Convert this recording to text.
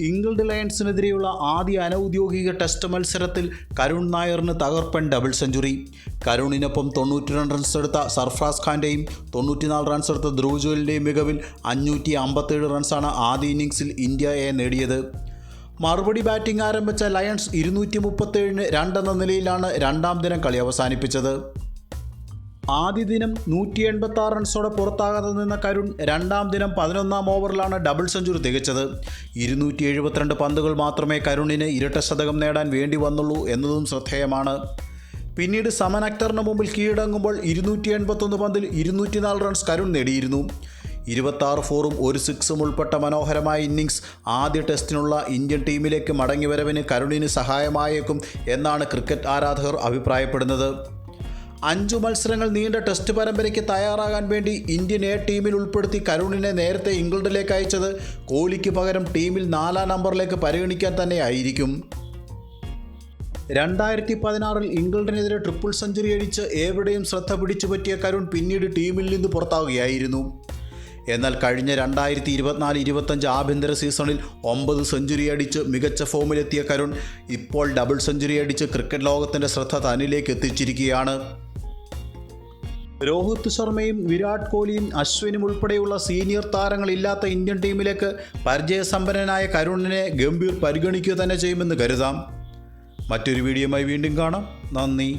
England ലയൺസിനെതിരെയുള്ള ആദ്യ അനൗദ്യോഗിക test മത്സരത്തിൽ കരുൺ നായറിന് തകർപ്പൻ ഡബിൾ സെഞ്ചുറി. കരുണിനൊപ്പം തൊണ്ണൂറ്റി രണ്ട് റൺസ് എടുത്ത സർഫ്രാസ് ഖാന്റെയും തൊണ്ണൂറ്റിനാല് റൺസ് എടുത്ത ധ്രുവ് ജോലിന്റെയും മികവിൽ അഞ്ഞൂറ്റി അമ്പത്തേഴ് റൺസാണ് ആദ്യ ഇന്നിങ്സിൽ ഇന്ത്യ എ നേടിയത്. മറുപടി ബാറ്റിംഗ് ആരംഭിച്ച ലയൺസ് ഇരുന്നൂറ്റി മുപ്പത്തേഴിന് രണ്ടെന്ന നിലയിലാണ് രണ്ടാം ദിനം കളി അവസാനിപ്പിച്ചത്. ആദ്യ ദിനം നൂറ്റി എൺപത്തി ആറ് റൺസോടെ പുറത്താകാതെ നിന്ന കരുൺ രണ്ടാം ദിനം പതിനൊന്നാം ഓവറിലാണ് ഡബിൾ സെഞ്ചുറി തികച്ചത്. ഇരുന്നൂറ്റി എഴുപത്തിരണ്ട് പന്തുകൾ മാത്രമേ കരുണിന് ഇരട്ട ശതകം നേടാൻ വേണ്ടി വന്നുള്ളൂ എന്നതും ശ്രദ്ധേയമാണ്. പിന്നീട് സമൻ അക്തറിന് മുമ്പിൽ കീഴടങ്ങുമ്പോൾ ഇരുന്നൂറ്റി എൺപത്തൊന്ന് പന്തിൽ ഇരുന്നൂറ്റിനാല് റൺസ് കരുൺ നേടിയിരുന്നു. ഇരുപത്താറ് ഫോറും ഒരു സിക്സും ഉൾപ്പെട്ട മനോഹരമായ ഇന്നിങ്സ് ആദ്യ ടെസ്റ്റിനുള്ള ഇന്ത്യൻ ടീമിലേക്ക് മടങ്ങിവരവിന് കരുണിന് സഹായമായേക്കും എന്നാണ് ക്രിക്കറ്റ് ആരാധകർ അഭിപ്രായപ്പെടുന്നത്. അഞ്ചു മത്സരങ്ങൾ നീണ്ട ടെസ്റ്റ് പരമ്പരയ്ക്ക് തയ്യാറാകാൻ വേണ്ടി ഇന്ത്യൻ എ ടീമിൽ ഉൾപ്പെടുത്തി കരുണിനെ നേരത്തെ ഇംഗ്ലണ്ടിലേക്ക് അയച്ചത് കോഹ്ലിക്ക് പകരം ടീമിൽ നാലാം നമ്പറിലേക്ക് പരിഗണിക്കാൻ തന്നെ ആയിരിക്കും രണ്ടായിരത്തി പതിനാറിൽ ഇംഗ്ലണ്ടിനെതിരെ ട്രിപ്പിൾ സെഞ്ചുറി അടിച്ച് എവിടെയും ശ്രദ്ധ പിടിച്ചു പറ്റിയ കരുൺ പിന്നീട് ടീമിൽ നിന്ന് പുറത്താവുകയായിരുന്നു. എന്നാൽ കഴിഞ്ഞ രണ്ടായിരത്തി ഇരുപത്തിനാല് ഇരുപത്തഞ്ച് ആഭ്യന്തര സീസണിൽ ഒമ്പത് സെഞ്ചുറി അടിച്ച് മികച്ച ഫോമിലെത്തിയ കരുൺ ഇപ്പോൾ ഡബിൾ സെഞ്ചുറി അടിച്ച് ക്രിക്കറ്റ് ലോകത്തിന്റെ ശ്രദ്ധ തന്നിലേക്ക് എത്തിച്ചിരിക്കുകയാണ്. രോഹിത് ശർമ്മയും വിരാട് കോഹ്ലിയും അശ്വിനും ഉൾപ്പെടെയുള്ള സീനിയർ താരങ്ങളില്ലാത്ത ഇന്ത്യൻ ടീമിലേക്ക് പരിചയസമ്പന്നനായ കരുണിനെ ഗംഭീർ പരിഗണിക്കുക തന്നെ ചെയ്യുമെന്ന് കരുതാം. മറ്റൊരു വീഡിയോയുമായി വീണ്ടും കാണാം. നന്ദി.